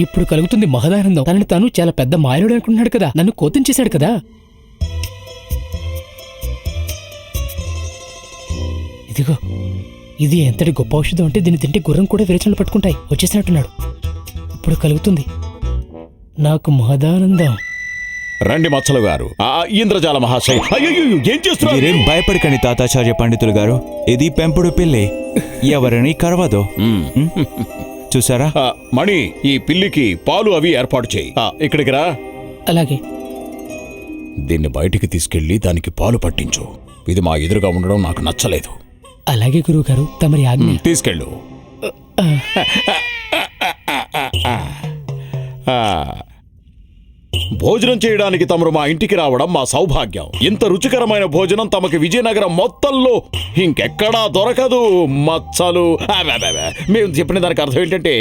ఇప్పుడు కలుగుతుంది మహదానందం. తనని తాను చాలా పెద్ద మాయలుడు అనుకుంటున్నాడు కదా. నన్ను కోతం చేశాడు కదా. ఇదిగో ఇది ఎంతటి గొప్ప ఔషధం అంటే దీన్ని తింటే గుర్రం కూడా విరచనలు పట్టుకుంటాయి. వచ్చేసినట్టున్నాడు. ఇప్పుడు కలుగుతుంది. నాకు మహదానందం. రండి మచ్చలు గారు. ఆ ఇంద్రజాల మహాశయ. ఏం చేస్తున్నారు? మీరేం భయపడకండి తాతాచార్య పండితులు గారు. ఇది పెంపుడు పిల్లి. ఎవరిని కరవదు? చూసారా మణి ఈ పిల్లికి పాలు అవి ఏర్పాటు చేయి. ఆ, ఇక్కడికి రా. అలాగే. దీన్ని బయటికి తీసుకెళ్ళి దానికి పాలు పట్టించు. ఇది మా ఎదురుగా ఉండడం నాకు నచ్చలేదు. అలాగే గురువుగారు తమరి ఆజ్ఞ. తీసుకెళ్ళు. ఆ, భోజనం చేయడానికి తమరు మా ఇంటికి రావడం మా సౌభాగ్యం. ఇంత రుచికరమైన భోజనం తమకి విజయనగరం మొత్తంలో ఇంకెక్కడా దొరకదు మచ్చలు. మేము చెప్పిన దానికి అర్థం ఏంటంటే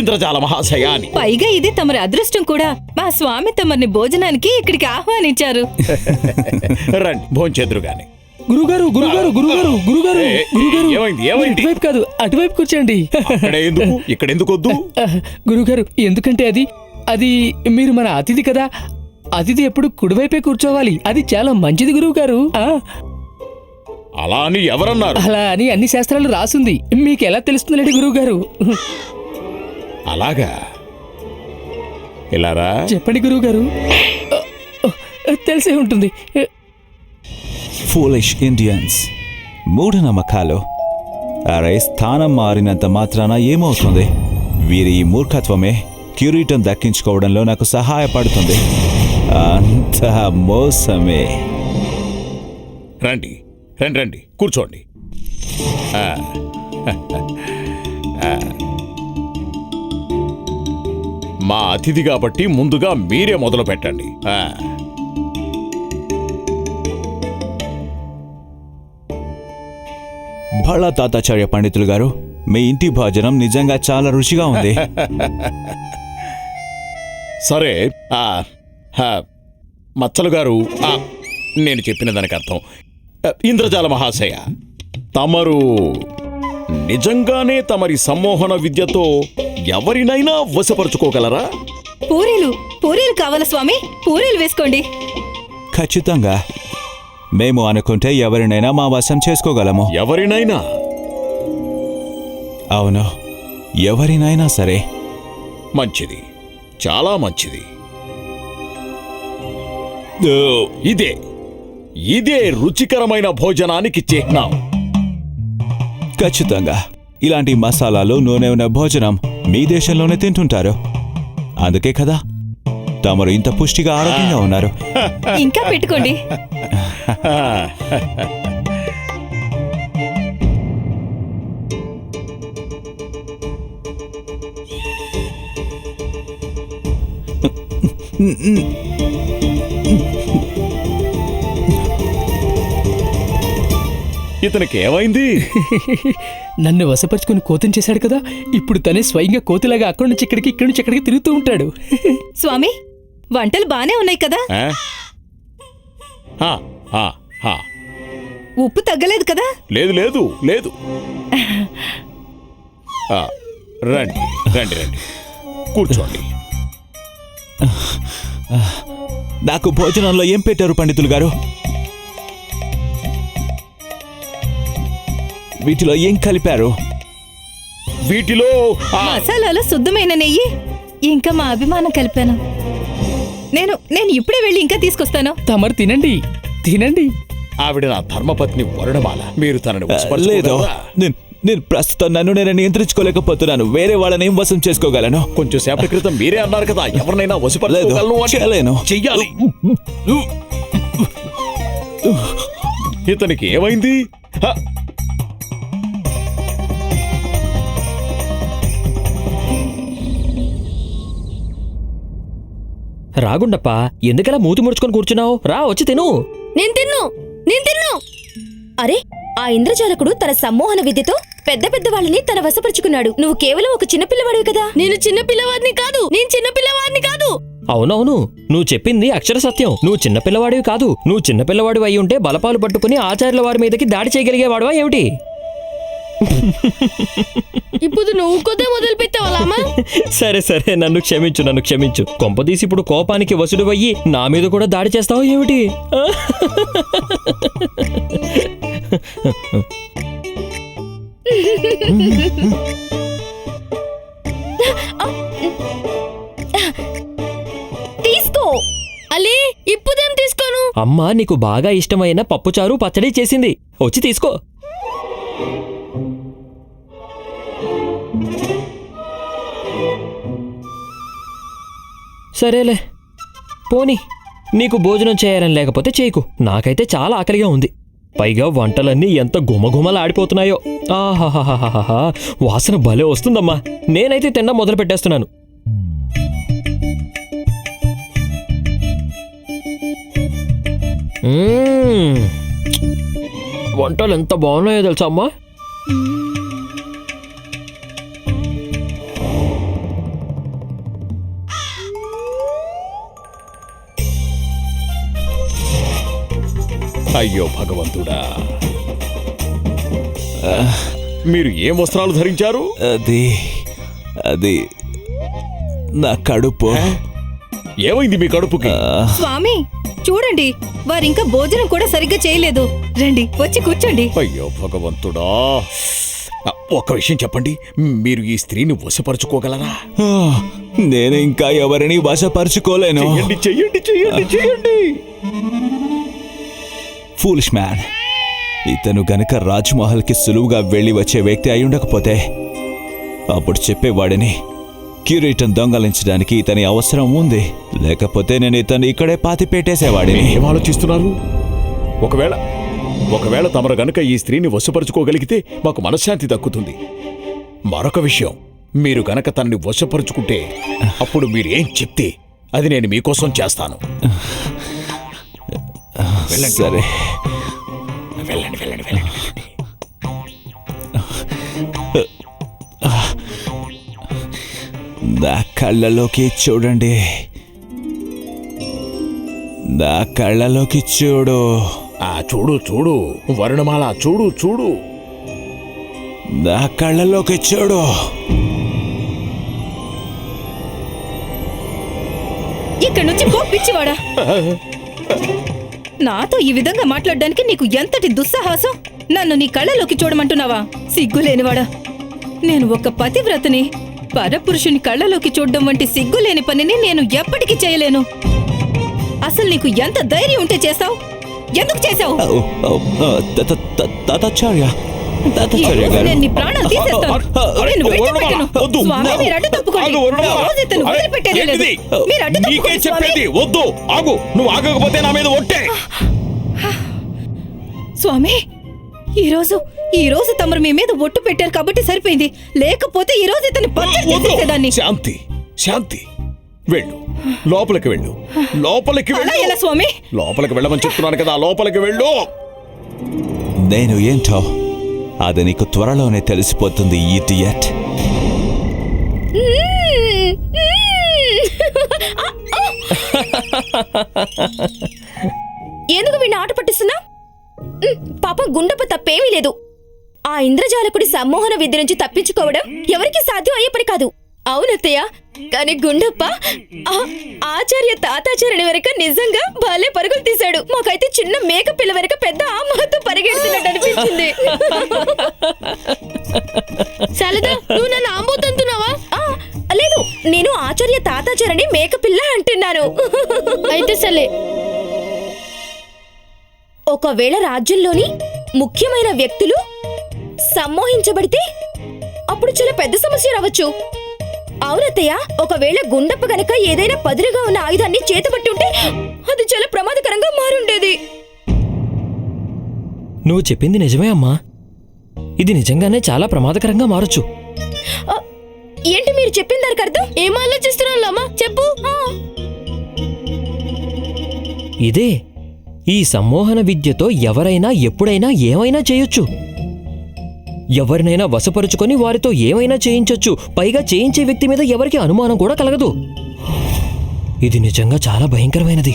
ఇంద్రజాల మహాశయ అని పైగా ఇది తమరి అదృష్టం కూడా. మా స్వామి తమరిని భోజనానికి ఇక్కడికి ఆహ్వానించారు. రండి భోంచేద్దరు గాని. గురుగారు గురుగారు గురుగారు గురుగారు గురుగారు. ఏమైంది, ఏమైంది? ఇటువైపు కాదు అటువైపు కూర్చోండి. అక్కడ ఎందుకు? ఇక్కడ ఎందుకు వద్దు? గురుగారు ఎందుకంటే అది అది మీరు మన అతిథి కదా? అతిథి ఎప్పుడు కుడివైపే కూర్చోవాలి. అది చాలా మంచిది గురువుగారు ఆ, అలా అని ఎవరన్నారు? అలా అని అన్ని శాస్త్రాలు రాసుంది. మీకు ఎలా తెలుస్తుందండి గురువుగారు అలాగా. ఇలారా? చెప్పండి గురువుగారు తెలిసే ఉంటుంది. ఫూలిష్ ఇండియన్స్ మూఢనమ్మకాలు. అరే స్థానం మారినంత మాత్రాన ఏమవుతుంది? వీరి ఈ మూర్ఖత్వమే కిరీటం దక్కించుకోవడంలో నాకు సహాయపడుతుంది. అంత మోసమే. రండి రండి రండి కూర్చోండి. మా అతిథి కాబట్టి ముందుగా మీరే మొదలు పెట్టండి. భళ తాతాచార్య పండితులు గారు మీ ఇంటి భోజనం నిజంగా చాలా రుచిగా ఉంది. సరే మచ్చలు గారు ఆ, నేను చెప్పిన దానికి అర్థం. ఇంద్రజాల మహాశయ తమరు నిజంగానే తమరి సమ్మోహన విద్యతో ఎవరినైనా వశపరుచుకోగలరా? పూరీలు పూరీలు కావాలా స్వామి? పూరీలు వేసుకోండి. ఖచ్చితంగా. మేము అనుకుంటే ఎవరినైనా మా వశం చేసుకోగలము. ఎవరినైనా? అవును. ఎవరినైనా సరే. మంచిది. చాలా మంచిది. ఇదే ఇదే రుచికరమైన భోజనానికి చిహ్నం. ఖచ్చితంగా. ఇలాంటి మసాలాలు నూనె ఉన్న భోజనం మీ దేశంలోనే తింటుంటారు. అందుకే కదా తమరు ఇంత పుష్టిగా ఆరోగ్యంగా ఉన్నారు. ఇంకా పెట్టుకోండి. ఇతనికి ఏమైంది? నన్ను వశపరుచుకుని కోతం చేశాడు కదా ఇప్పుడు తనే స్వయంగా కోతిలాగా అక్కడి నుంచి ఇక్కడికి ఇక్కడి నుంచి ఇక్కడికి తిరుగుతూ ఉంటాడు. స్వామి వంటలు బానే ఉన్నాయి కదా? ఆ? ఆ, ఆ, ఆ. ఉప్పు తగ్గలేదు కదా? లేదు లేదు లేదు. ఆ, రండి రండి రండి. కూర్చోండి. నాకు భోజనంలో ఏం పెట్టారు పండితులు గారు? వీటిలో ఏం కలిపారు? వీటిలో ఆ, మసాలాలో శుద్ధమైన నెయ్యి. ఇంకా మా అభిమానం కలిపాను. నేను నేను ఇప్పుడే వెళ్ళి ఇంకా తీసుకొస్తాను. తమరు తినండి తినండి. ఆవిడ నా ధర్మపత్ని వరుణమాల. మీరు తనని లేదు? నేను ప్రస్తుతం నన్ను నేను నియంత్రించుకోలేకపోతున్నాను. వేరే వాళ్ళని ఏం వశం చేసుకోగలను? కొంచెం సేపటి క్రితం మీరే అన్నారు కదా ఎవరినైనా. చేయలేను. చెయ్యాలి. ఇతనికి ఏమైంది? రాగుండప్ప ఎందుకలా మూతి ముడుచుకొని కూర్చున్నావు? రా వచ్చి తిను. నేను తిన్ను నేను తిన్ను. అరే ఆ ఇంద్రజాలకుడు తన సమ్మోహన విద్యతో పెద్ద పెద్ద వాళ్ళని తన వశపరుచుకున్నాడు. నువ్వు కేవలం ఒక చిన్న పిల్లవాడివి కదా? నేను చిన్న పిల్లవాడిని కాదు. నేను చిన్న పిల్లవాడిని కాదు. అవునవును. నువ్వు చెప్పింది అక్షర సత్యం. నువ్వు చిన్నపిల్లవాడివి కాదు. నువ్వు చిన్నపిల్లవాడివి అయి ఉంటే బలపాలు పట్టుకుని ఆచార్యుల వారి మీదకి దాడి చేయగలిగేవాడువా ఏమిటి? ఇప్పుడు నువ్వు కొద్దే మొదలు పెట్టావాలమ్మా సరే సరే. నన్ను క్షమించు నన్ను క్షమించు. కొంపదీసి ఇప్పుడు కోపానికి వసుడు అయ్యి నా మీద కూడా దాడి చేస్తావు ఏమిటి? ఆ? తీసుకో. అలీ ఇప్పుదేం తీసుకోను? అమ్మ నీకు బాగా ఇష్టమైన పప్పుచారు పచ్చడి చేసింది. వచ్చి తీసుకో. సరేలే. పోని. నీకు భోజనం చేయాలని లేకపోతే చేయకు. నాకైతే చాలా ఆకలిగా ఉంది. పైగా వంటలన్నీ ఎంత గుమగుమలాడిపోతున్నాయో ఆహాహాహాహా వాసన భలే వస్తుందమ్మా. నేనైతే తిన్న మొదలు పెట్టేస్తున్నాను. వంటలు ఎంత బాగున్నాయో తెలుసా అమ్మా? అయ్యో భగవంతుడా. మీరు ఏం వస్త్రాలు ధరించారు? అది అది నా కడుపు. ఏమైంది మీ కడుపుకి? స్వామి చూడండి వారింకా భోజనం కూడా సరిగ్గా చేయలేదు. రండి వచ్చి కూర్చోండి. అయ్యో భగవంతుడా. ఆ, ఒక్క విషయం చెప్పండి. మీరు ఈ స్త్రీని వశపరుచుకోగలరా? నేను ఇంకా ఎవరిని వశపరుచుకోలేను. చెయ్యండి చెయ్యండి చెయ్యండి చెయ్యండి. ఫూలిష్ మ్యాన్ ఇతను గనక రాజ్మహల్కి సులువుగా వెళ్ళి వచ్చే వ్యక్తి అయి ఉండకపోతే అప్పుడు చెప్పేవాడిని కిరీటం దొంగలించడానికి ఇతని అవసరం ఉంది. లేకపోతే నేను ఇతను ఇక్కడే పాతి పెట్టేసేవాడిని. ఏం ఆలోచిస్తున్నారు? ఒకవేళ ఒకవేళ తమరు గనుక ఈ స్త్రీని వశపరుచుకోగలిగితే మాకు మనశ్శాంతి దక్కుతుంది. మరొక విషయం మీరు గనక తనని వశపరుచుకుంటే అప్పుడు మీరు ఏం చెప్తే అది నేను మీకోసం చేస్తాను. వెళ్ళండి. సరే. వెళ్ళండి వెళ్ళండి వెళ్ళండి. నా కళ్ళలోకి చూడండి. నా కళ్ళలోకి చూడు. ఆ చూడు చూడు. వరుణమాల చూడు చూడు. నా కళ్ళలోకి చూడు. ఇక్కడ నుంచి పో పిచ్చివాడా. నాతో ఈ విధంగా మాట్లాడడానికి నీకు ఎంతటి దుస్సాహసం? నన్ను నీ కళ్ళలోకి చూడమంటున్నావా? సిగ్గులేనివాడా. నేను ఒక పతివ్రతని పరపురుషుని కళ్ళలోకి చూడడం వంటి సిగ్గులేని పనిని నేను ఎప్పటికీ చేయలేను. అసలు నీకు ఎంత ధైర్యం ఉంటే చేస్తావు? ఎందుకు చేశావు? తాతాచార్య. తాతాచార్య రోజు గారు నేను నీ ప్రాణాలు తీసేస్తాను. నేను విడిచిపెట్టను. స్వామి, మీరు అడ్డు తప్పుకోండి. ఆగు, వరుణమాల. ఈ రోజు ఇతను అరే, వదిలిపెట్టేదే లేదు. ఏంటిది? మీరు అడ్డు నీకే తప్పుకోండి, స్వామి. చెప్పేది వద్దు ఆగు నువ్వు ఆగకపోతే నా మీద ఒట్టే స్వామి ఈ రోజు ఈ రోజు తమరు మీ మీద ఒట్టు పెట్టారు కాబట్టి సరిపోయింది లేకపోతే ఈ రోజు ఇతను పచ్చడి వద్దు. చేసేసేదాన్ని శాంతి శాంతి వెళ్ళు లోపలికి వెళ్ళు లోపలికి అలా వెళ్ళు ఎలా స్వామి లోపలికి వెళ్ళమని చెప్తున్నాను కదా లోపలికి వెళ్ళు నేను ఏంటో అది నీకు త్వరలోనే తెలిసిపోతుంది ఇడియట్. ఎందుకు వీడిని ఆట పట్టిస్తున్నా? పాపం గుండప్ప తప్పేమీ లేదు. ఆ ఇంద్రజాలకుడి సమ్మోహన విద్య నుంచి తప్పించుకోవడం ఎవరికి సాధ్యం అయ్యే పని కాదు. అవునత్తయ్య కానీ గుండప్ప ఆచార్య తాతాచార్యుని వరకు నిజంగా భలే పరుగులు తీశాడు. మాకైతే చిన్న మేక పిల్ల వరకు పెద్ద ఆమతో పరిగెడుతున్నట్టు అనిపించింది. సలదా నువ్వు నన్ను ఆమోదంతున్నావా ఆ, లేదు నేను ఆచార్య తాతాచారిణి మేక పిల్ల అంటున్నాను. అయితే సలే ఒకవేళ రాజ్యంలోని ముఖ్యమైన వ్యక్తులు సమ్మోహించబడితే అప్పుడు చాలా పెద్ద సమస్య రావచ్చు. అవునత్తయ్య ఒకవేళ గుండప్ప గనక ఏదైనా పదురుగా ఉన్న ఆయుధాన్ని చేతబట్టి ఉంటే అది చాలా ప్రమాదకరంగా మారుండేది. నువ్వు చెప్పింది నిజమే అమ్మా. ఇది నిజంగానే చాలా ప్రమాదకరంగా మారొచ్చు. ఆ, ఏంటి మీరు చెప్పిన దానికి అర్థం? ఏం ఆలోచిస్తున్నావు చెప్పు. ఆ, ఇదే ఈ సమ్మోహన విద్యతో ఎవరైనా ఎప్పుడైనా ఏమైనా చేయొచ్చు. ఎవరినైనా వశపరుచుకొని వారితో ఏమైనా చేయించొచ్చు. పైగా చేయించే వ్యక్తి మీద ఎవరికి అనుమానం కూడా కలగదు. ఇది నిజంగా చాలా భయంకరమైనది.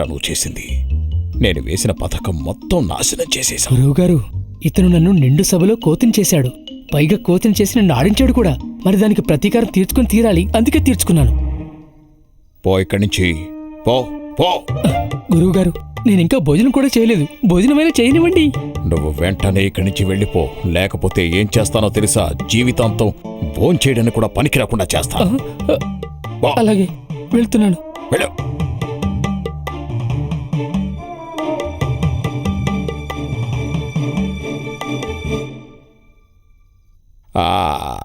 నువ్వు చేసింది? నేను వేసిన పథకం మొత్తం నాశనం చేసేశావు. గురువుగారు ఇతను నన్ను నిండు సభలో కోతిని చేశాడు. పైగా కోతిని చేసి నన్ను ఆడించాడు కూడా. మరి దానికి ప్రతీకారం తీర్చుకుని తీరాలి. అందుకే తీర్చుకున్నాను. పో ఇక్కడి నుంచి. పో పో. గురువుగారు నేను ఇంకా భోజనం కూడా చేయలేదు. భోజనమైనా చేయనివ్వండి. నువ్వు వెంటనే ఇక్కడి నుంచి వెళ్ళిపో. లేకపోతే ఏం చేస్తానో తెలుసా? జీవితాంతం భోంచేయడానికి కూడా పనికి రాకుండా చేస్తాను. అలాగే వెళ్తున్నాను. వెళ్ళు.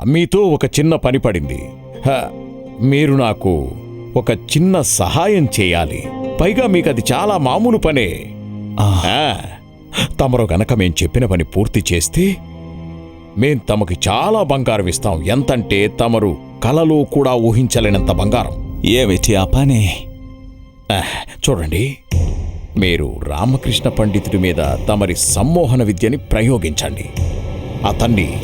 మీతో ఒక చిన్న పని పడింది. హ, మీరు నాకు ఒక చిన్న సహాయం చేయాలి. పైగా మీకు అది చాలా మామూలు పనే. తమరు గనక మేం చెప్పిన పని పూర్తి చేస్తే మేం తమకి చాలా బంగారం ఇస్తాం. ఎంతంటే తమరు కలలో కూడా ఊహించలేనంత బంగారం. ఏమిటి ఆ పని? చూడండి. మీరు రామకృష్ణ పండితుడి మీద తమరి సమ్మోహన విద్యని ప్రయోగించండి. అతన్ని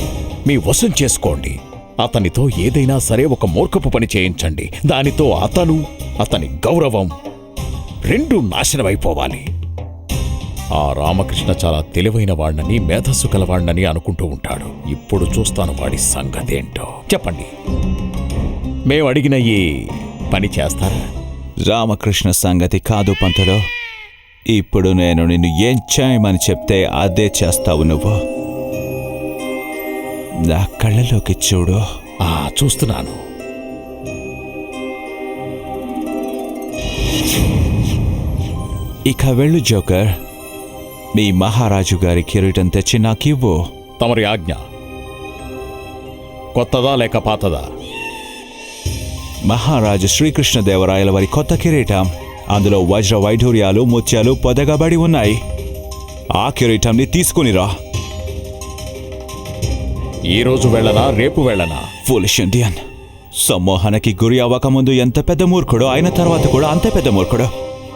మీ వశం చేసుకోండి. అతనితో ఏదైనా సరే ఒక మూర్ఖపు పని చేయించండి. దానితో అతను అతని గౌరవం రెండు నాశనమైపోవాలి. ఆ రామకృష్ణ చాలా తెలివైన వాణ్ణని మేధస్సు కలవాణ్ణని అనుకుంటూ ఉంటాడు. ఇప్పుడు చూస్తాను వాడి సంగతేంటో. చెప్పండి. మేము అడిగిన ఈ పని చేస్తారా? రామకృష్ణ సంగతి కాదు పంతలో. ఇప్పుడు నేను నిన్ను ఏం చేయమని చెప్తే అదే చేస్తావు నువ్వు? నా కళ్ళలోకి చూడు. ఆ చూస్తున్నాను. ఇక వెళ్ళు జోకర్. మీ మహారాజు గారి కిరీటం తెచ్చి నాకివ్వు తమరి ఆజ్ఞ. కొత్తదా లేక పాతదా? మహారాజు శ్రీకృష్ణదేవరాయల వారి కొత్త కిరీటం. అందులో వజ్ర వైఢూర్యాలు ముత్యాలు పొదగబడి ఉన్నాయి. ఆ కిరీటంని తీసుకునిరా ఈ రోజు వెళ్ళనా రేపు వెళ్ళనా? ఫులిష్ ఇండియన్ సమ్మోహనకి గురి అవ్వకముందు ఎంత పెద్ద మూర్ఖుడు అయిన తర్వాత కూడా అంతే పెద్ద మూర్ఖుడు.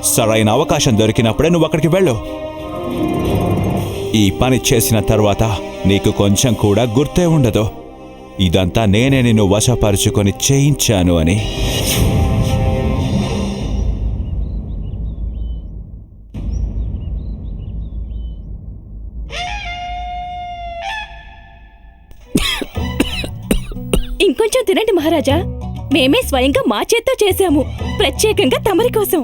సరైన అవకాశం దొరికినప్పుడే నువ్వు అక్కడికి వెళ్ళు. ఈ పని చేసిన తర్వాత నీకు కొంచెం కూడా గుర్తే ఉండదు. ఇదంతా నేనే నిన్ను వశపరుచుకొని చేయించాను అని. మహారాజా మేమే స్వయంగా మా చేత్తో చేశాము. ప్రత్యేకంగా తమరి కోసం.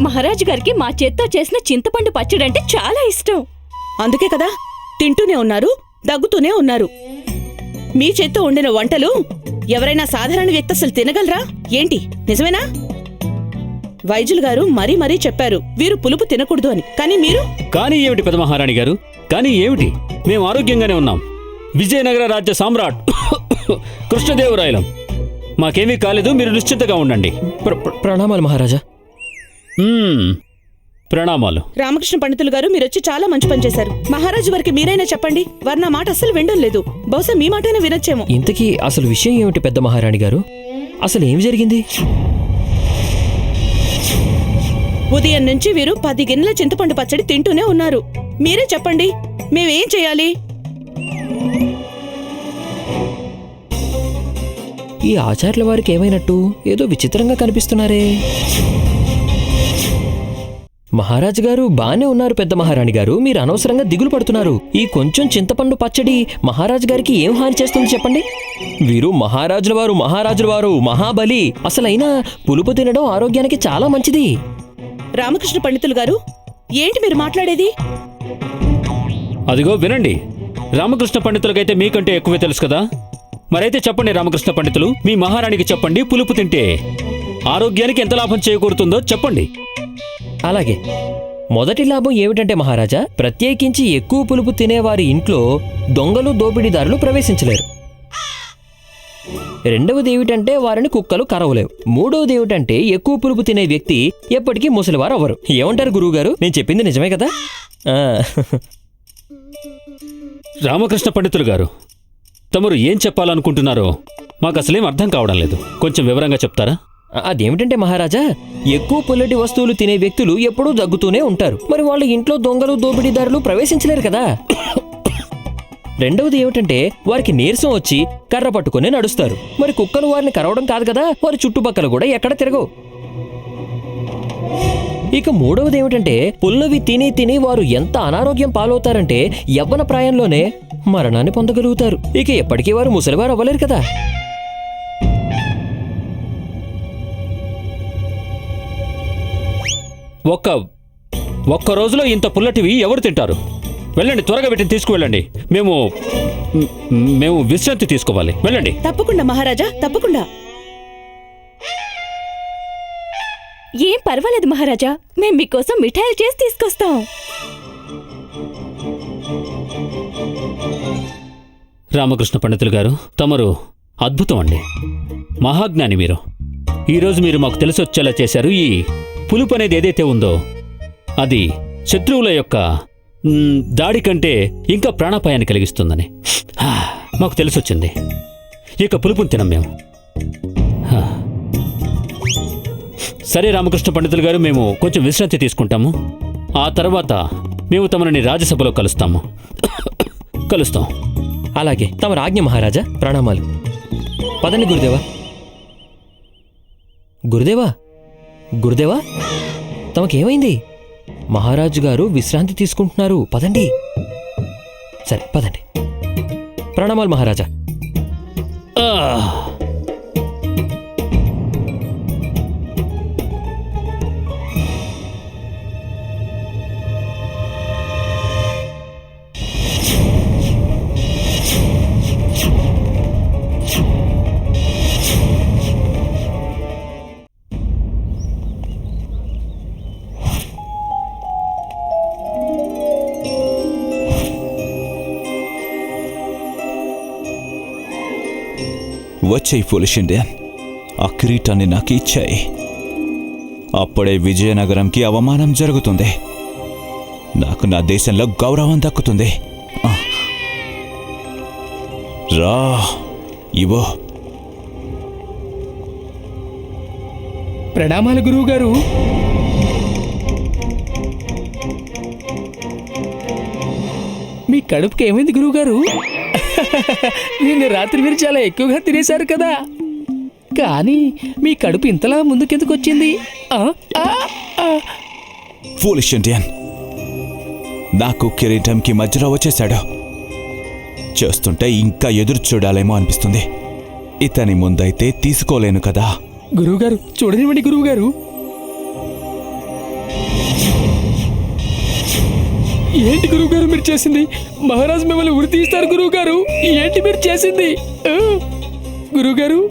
మహారాజు గారికి మా చేత్తో చేసిన చింతపండు పచ్చడి అంటే చాలా ఇష్టం. అందుకే కదా తింటూనే ఉన్నారు దగ్గుతూనే ఉన్నారు. మీ చేత్తో వండిన వంటలు ఎవరైనా సాధారణ వ్యక్తి అసలు తినగలరా? ఏంటి నిజమేనా? వైద్యులు గారు మరీ మరీ చెప్పారు వీరు పులుపు తినకూడదు అని. కానీ మీరు? కానీ ఏమిటి పెద్ద మహారాణి గారు? కానీ ఏమిటి? మేము ఆరోగ్యంగానే ఉన్నాం. విజయనగర రాజ్య సామ్రాట్. కృష్ణదేవరాయలం. మాకేమీ కాలేదు మీరు నిశ్చింతగా ఉండండి. ప్ర- ప్ర- ప్రణామాలు మహారాజా. ప్రణామాలు. రామకృష్ణ పండితులు గారు మీరొచ్చి చాలా మంచి పని చేశారు. మహారాజు వారికి మీరైనా చెప్పండి వారు నా మాట అస్సలు వినడం లేదు. బహుశా మీ మాటైనా వినొచ్చేమో. ఇంతకీ అసలు విషయం ఏమిటి పెద్ద మహారాణి గారు? అసలు ఏం జరిగింది? ఉదయం నుంచి వీరు పది గిన్నెల చింతపండు పచ్చడి తింటూనే ఉన్నారు. మీరే చెప్పండి మేమేం చేయాలి? ఈ ఆచార్యుల వారికి ఏమైనట్టు? ఏదో విచిత్రంగా కనిపిస్తున్నారే. మహారాజు గారు బానే ఉన్నారు పెద్ద మహారాణి గారు. మీరు అనవసరంగా దిగులు పడుతున్నారు. ఈ కొంచెం చింతపండు పచ్చడి మహారాజు గారికి ఏం హాని చేస్తుంది చెప్పండి? వీరు మహారాజుల వారు మహారాజుల వారు మహాబలి. అసలైనా పులుపు తినడం ఆరోగ్యానికి చాలా మంచిది. రామకృష్ణ పండితులు గారు ఏంటి మీరు మాట్లాడేది? అదిగో వినండి. రామకృష్ణ పండితులకైతే మీకంటే ఎక్కువే తెలుసు కదా. మరైతే చెప్పండి రామకృష్ణ పండితులు మీ మహారాణికి చెప్పండి పులుపు తింటే ఆరోగ్యానికి ఎంత లాభం చేకూరుతుందో చెప్పండి. అలాగే. మొదటి లాభం ఏమిటంటే మహారాజా ప్రత్యేకించి ఎక్కువ పులుపు తినేవారి ఇంట్లో దొంగలు దోపిడీదారులు ప్రవేశించలేరు. రెండవది ఏమిటంటే వారిని కుక్కలు కరవలేవు. మూడవది ఏమిటంటే ఎక్కువ పులుపు తినే వ్యక్తి ఎప్పటికీ ముసలివారు అవ్వరు ఏమంటారు గురువుగారు? నేను చెప్పింది నిజమే కదా? రామకృష్ణ పండితులు గారు తమరు ఏం చెప్పాలనుకుంటున్నారో మాకు అసలేం అర్థం కావడం లేదు. కొంచెం వివరంగా చెప్తారా? అదేమిటంటే మహారాజా ఎక్కువ పుల్లటి వస్తువులు తినే వ్యక్తులు ఎప్పుడూ దగ్గుతూనే ఉంటారు. మరి వాళ్ళ ఇంట్లో దొంగలు దోపిడీదారులు ప్రవేశించలేరు కదా? రెండవది ఏమిటంటే వారికి నీరసం వచ్చి కర్ర పట్టుకుని నడుస్తారు. మరి కుక్కలు వారిని కరవడం కాదు కదా? వారి చుట్టుపక్కల కూడా ఎక్కడ తిరగవు. ఇక మూడవది ఏమిటంటే పుల్లవి తిని తిని వారు ఎంత అనారోగ్యం పాలవుతారంటే యవ్వన ప్రాయంలోనే మరణాన్ని పొందగలుగుతారు. ఇక ఎప్పటికీ వారు ముసలివారు అవ్వలేరు కదా. ఒక్క ఒక్క రోజులో ఇంత పుల్లటివి ఎవరు తింటారు? వెళ్ళండి త్వరగా వీటిని తీసుకువెళ్ళండి. మేము మేము విశ్రాంతి తీసుకోవాలి. వెళ్ళండి. తప్పకుండా మహారాజా తప్పకుండా. ఏం పర్వాలేదు మహారాజా. మేం మీకోసం మిఠాయిలు చేసి తీసుకొస్తాం. రామకృష్ణ పండితులు గారు తమరు అద్భుతం అండి మహాజ్ఞాని మీరు. ఈరోజు మీరు మాకు తెలిసొచ్చేలా చేశారు. ఈ పులుపు అనేది ఏదైతే ఉందో అది శత్రువుల యొక్క దాడి కంటే ఇంకా ప్రాణాపాయాన్ని కలిగిస్తుందని. మాకు తెలిసొచ్చింది. ఇక పులుపుని తినం మేము. సరే రామకృష్ణ పండితులు గారు మేము కొంచెం విశ్రాంతి తీసుకుంటాము. ఆ తర్వాత మేము తమని రాజ్యసభలో కలుస్తాము. కలుస్తాం. అలాగే తమ రాజ్ఞ మహారాజా ప్రణామాలు. పదండి గురుదేవా. గురుదేవా? గురుదేవా? తమకేమైంది? మహారాజు గారు విశ్రాంతి తీసుకుంటున్నారు. పదండి. సరే పదండి. ప్రణామాలు మహారాజా. వచ్చేయి ఫులిష్ ఆ కిరీటాన్ని నాకు ఇచ్చాయి. అప్పుడే విజయనగరంకి అవమానం జరుగుతుంది. నాకు నా దేశంలో గౌరవం దక్కుతుంది. రా ఇవో ప్రణామాలు గురువు గారు మీ కడుపుకి ఏమైంది గురువు గారు నిన్న రాత్రి మీరు చాలా ఎక్కువగా తినేశారు కదా. కానీ మీ కడుపు ఇంతలా ముందుకెందుకు వచ్చింది. ఫూలిష్ ఇండియన్ నాకు కిరీటంకి మధ్యలో వచ్చేశాడు. చేస్తుంటే ఇంకా ఎదురు చూడాలేమో అనిపిస్తుంది. ఇతని ముందైతే తీసుకోలేను కదా. గురువుగారు చూడనివ్వండి గురువుగారు. ఏంటి గురువుగారు మీరు చేసింది? మహారాజు మిమ్మల్ని ఉరి తీస్తారు గురువుగారు. ఏంటి మీరు చేసింది? ఆ! గురువుగారు?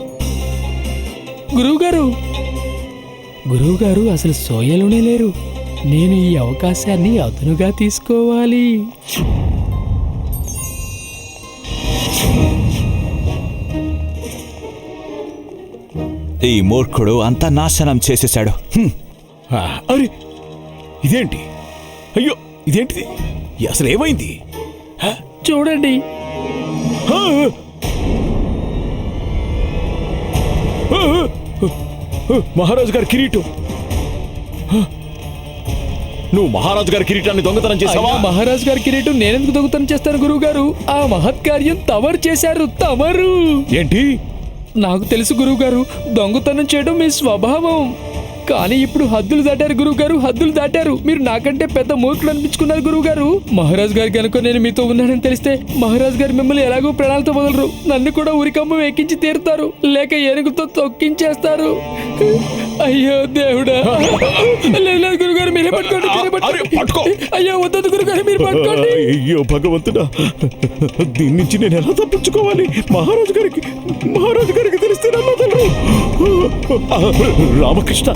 గురువుగారు? గురువుగారు అసలు సోయలోనే లేరు. నేను ఈ అవకాశాన్ని అదునుగా తీసుకోవాలి. ఈ మూర్ఖుడు అంతా నాశనం చేసేశాడు. అరే ఇదేంటి? అయ్యో! ఇదేంటిది? అసలు ఏమైంది? చూడండి! మహారాజు గారి కిరీటం! నువ్వు మహారాజు గారి కిరీటాన్ని దొంగతనం చేసావా? మహారాజు గారి కిరీటం నేనెందుకు దొంగతనం చేస్తాను గురువు గారు ఆ మహత్కార్యం తమరు చేశారు తమరు. ఏంటి? నాకు తెలుసు గురువు గారు దొంగతనం చేయడం మీ స్వభావం. కానీ ఇప్పుడు హద్దులు దాటారు గురువు గారు హద్దులు దాటారు. మీరు నాకంటే పెద్ద మూర్ఖులు అనిపించుకున్నారు గురువు గారు మహారాజు గారి కనుక నేను మీతో ఉన్నానని తెలిస్తే మహారాజు గారు మిమ్మల్ని ఎలాగో ప్రాణాలతో వదలరు. నన్ను కూడా ఉరికమ్మ ఎక్కించి తీరుతారు. లేక ఏనుగుతో తొక్కించేస్తారు. అయ్యో దేవుడా. లేదు లేదు గురుగారు మీరే పట్టుకోండి. అయ్యో వద్దొద్దు గురుగారు మీరు పట్టుకోండి. అయ్యో భగవంతుడా. దీని నుంచి నేను ఎలా తప్పించుకోవాలి? మహారాజు గారికి మహారాజు గారికి తెలిస్తే నన్ను. రామకృష్ణ.